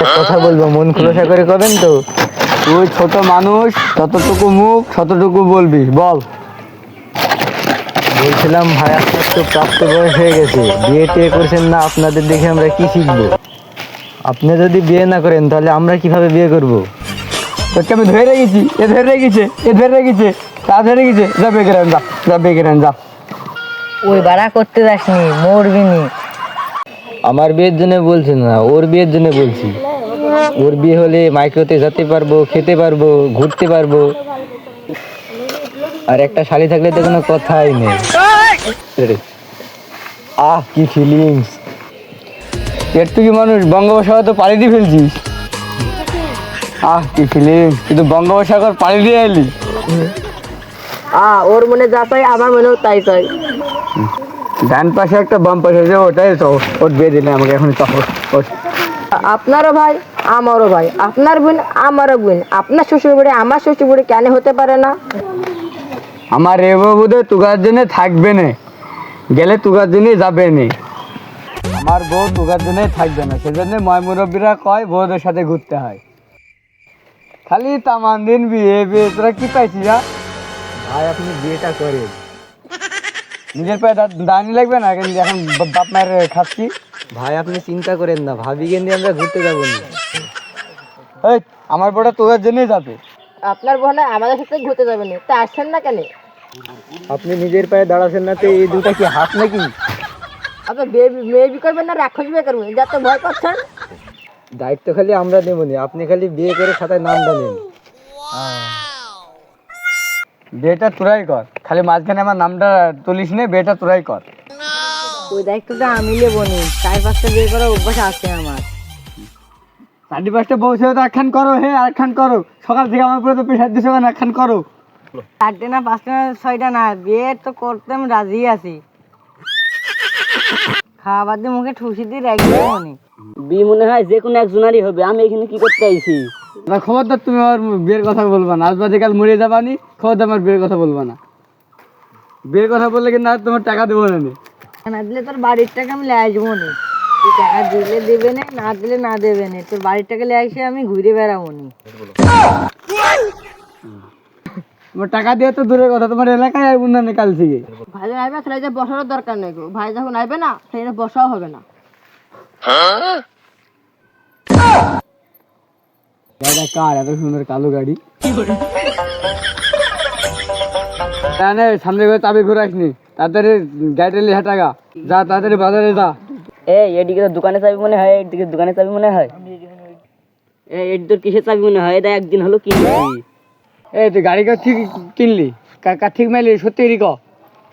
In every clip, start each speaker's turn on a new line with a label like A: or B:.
A: কথা বলব মন খোলসা করে করবেন তো? তুই ছোট মানুষ ততটুকু মুখ ততটুকু বলবি বল। বলছিলাম ভাই আপনার তো প্রাপ্ত বয়স হয়ে গেছে। বিয়ে টিয়ে করছেন না আপনাদের দেখে আমরা কি শিখব? আপনি যদি বিয়ে না করেন তাহলে আমরা কীভাবে বিয়ে করব? তোকে আমি ধরে রেখেছি এ ধরে রেখেছে এ ধরে রেখেছে তা ধরে রেখেছে। যা বেগে রান যা যা বেগে রান যা।
B: ওই বাড়া করতে যাসনি মরবি নি।
A: আমার বিয়ের জন্য বলছি না ওর বিয়ের জন্য বলছি। ওর বিয়ে হলে মাইক্রোতে যেতে পারব খেতে পারব ঘুরতে পারব। আর একটা শাড়ি থাকলে তো কোনো কথাই নেই। আহ কি ফিলিংস একটু কি মানুষ বঙ্গোপসাগর তো পাড়ি দিয়ে ফেলছিস? আহ কি ফিলিংস কিন্তু বঙ্গোপসাগর পাড়ি দিয়ে এলি
B: আ ওর মনে যা চাই আমার মনেও তাই চাই।
A: ডান পাশে একটা বাম পাশে যে ওটাই তো। ওর বিয়ে দিলে আমাকে এখন তো ওর
B: আপনারও ভাই আমারও ভাই। আপনার বোন আমারও বোন। আপনার শ্বশুর বাড়ি আমার শ্বশুর বাড়ি কেন হতে পারে না?
A: আমার এ বোধ তুগার জন্য থাকবে না। গেলে তুগার জন্যই যাবে না। আমার বউ তুগার জন্যই থাকবে না। সেজন্য ময় মুরব্বীরা কয় বউদের সাথে ঘুরতে হয়। খালি তামান দিন বিয়ে বিয়ে তোরা কি পাইছিস হ্যাঁ? ভাই আপনি বিয়েটা করেন। নিজের পায়ে দা- দাঁড়ানি লাগবে না? কিন্তু এখন বাপ মায়ের খাচ্ছি। ভাই আপনি চিন্তা করেন না। ভাবি কেন্দ্রে আমরা ঘুরতে যাব না? এই আমার বউটা তোদের জন্যই যাবে।
B: আপনার বোন আমাদের সাথে ঘুরতে যাবে না। তা আসছেন না কেন?
A: আপনি নিজের পায়ে দাঁড়াচ্ছেন না তো এই দুটা কি হাত নাকি?
B: আপনি বিয়ে মেয়ে বি করবেন না রাক্ষস বিয়ে করবেন? যাতে ভয় করছেন
A: দায়িত্ব খালি আমরা নেব নি। আপনি খালি বিয়ে করে খাতায় নাম জানেন বিয়েটা তোরাই কর। খালি মাঝখানে আমার নামটা তুলিস নে বিয়েটা তোরাই কর।
B: ওই দায়িত্বটা আমি নেব নি। চার পাঁচটা বিয়ে করার অভ্যাস আছে আমার।
A: চারটি পাঁচটা বসে তো একখান করো হে একখান করো। সকাল থেকে আমার পুরো তো প্রেশার দিচ্ছে না একখান করো।
B: চারটে না পাঁচটা না ছয়টা না বিয়ে তো করতে আমি রাজি আছি। খাবার দিয়ে মুখে ঠুসি দিয়ে রাখবে
C: বিয়ে মনে হয় যে কোনো একজনারই হবে। আমি এখানে কি করতে আইছি?
A: না খবরদার তুমি আমার বিয়ের কথা বলবা না। আজ বাদে কাল মরে যাবানি খবরদার আমার বিয়ের কথা বলবা না। বিয়ের কথা বললে কিন্তু আর তোমার টাকা দেবো না নি।
B: দিলে তোর বাড়ির টাকা আমি লে আসব নি। তুই টাকা দিলে দেবে না না দিলে না দেবে না। তোর বাড়ির টাকা লে আসে আমি ঘুরে বেড়াবো নি।
A: টাকা দিয়ে তো দূরের কথা তোমার এলাকায় আসব না কাল থেকে।
B: ভাই যখন আসবে তাহলে যে বসারও দরকার নেই গো। ভাই যখন আসবে না সেটা বসাও হবে না।
A: গাড়িটা কার? এত সুন্দর কালো গাড়ি। জানে সামনে করে তাড়াতাড়ি গাড়িটা টাকা যা তাড়াতাড়ি বাজারে যা।
C: এই এদিকে তো দোকানে চাবি মনে হয় এদিকে দোকানে চাবি মনে হয়। এই এর তোর কিসের চাবি মনে হয়? এটা একদিন হলো কিনছি
A: এই তুই গাড়ি ঠিক কিনলি? কার ঠিক মাইলি? সত্যি রিক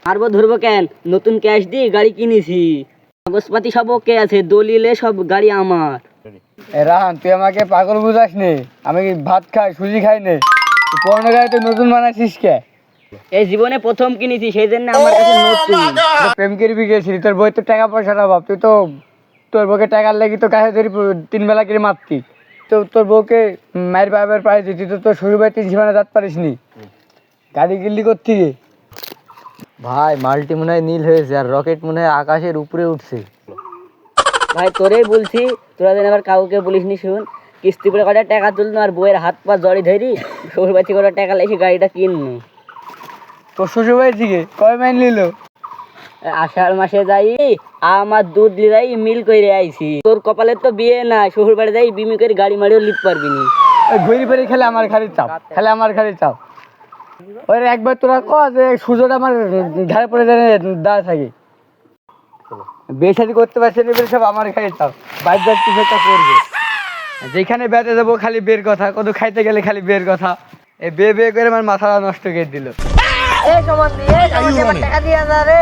C: মারবো ধরবো কেন? নতুন ক্যাশ দিয়ে গাড়ি কিনেছি। কাগজপাতি সব ওকে আছে দলিলে সব গাড়ি আমার।
A: রাহান তুই আমাকে পাগল বুঝাস নে আমি ভাত খাই সুজি খাই নে? পুরনো গাড়ি তুই নতুন বানাইছিস কে?
C: এই জীবনে প্রথম কিনেছি সেই জন্য আমার কাছে নতুন
A: তুই প্রেম করবি গেছিলি তোর বই তো টাকা পয়সার অভাব। তুই তো তোর বউকে টাকার লাগি তো কাছে ধরি তিন বেলা করে মারতি। তো তোর বউকে মায়ের বাবার পায়ে দিতি তো তোর শ্বশুর বাড়ি তিন সীমানা যাত পারিস নি গাড়ি গিল্লি করতি ভাই মালটি মনে হয় নীল হয়েছে আর রকেট মনে হয় আকাশের উপরে উঠছে।
C: ভাই তোরেই বলছি তোরা যেন আবার কাউকে বলিস নি শুন। কিস্তি করে কটা টাকা তুলনো আর বইয়ের হাত পা জড়ি ধরি শ্বশুর বাড়ি করে টাকা লেগে গাড়িটা কিনলো
A: তোর শ্বশুর বাড়ির দিকে কয় মাইন নিল?
C: আষাঢ় মাসে যাই আমার দুধ দিয়ে যাই মিল করে আইছি। তোর কপালে তো বিয়ে না শ্বশুর বাড়ি যাই বিমি করে গাড়ি মারিও লিপ পারবি নি।
A: ঘুরি ফেরি খেলে আমার খালি চাপ খেলে আমার খালি চাপ। ওই একবার তোরা ক যে সূর্যটা আমার ধারে পড়ে দাঁড়া থাকি। বিয়ে শাদি করতে পারছে না বলে সব আমার খাই চাপ বাইর বাইর কিছু একটা করবে। যেখানে বেড়াতে যাব খালি বের কথা কত খাইতে গেলে খালি বের কথা। এ বে বে করে আমার মাথাটা নষ্ট করে দিল।
B: এই সম্বন্ধে এই সম্বন্ধে টাকা দিয়ে যা রে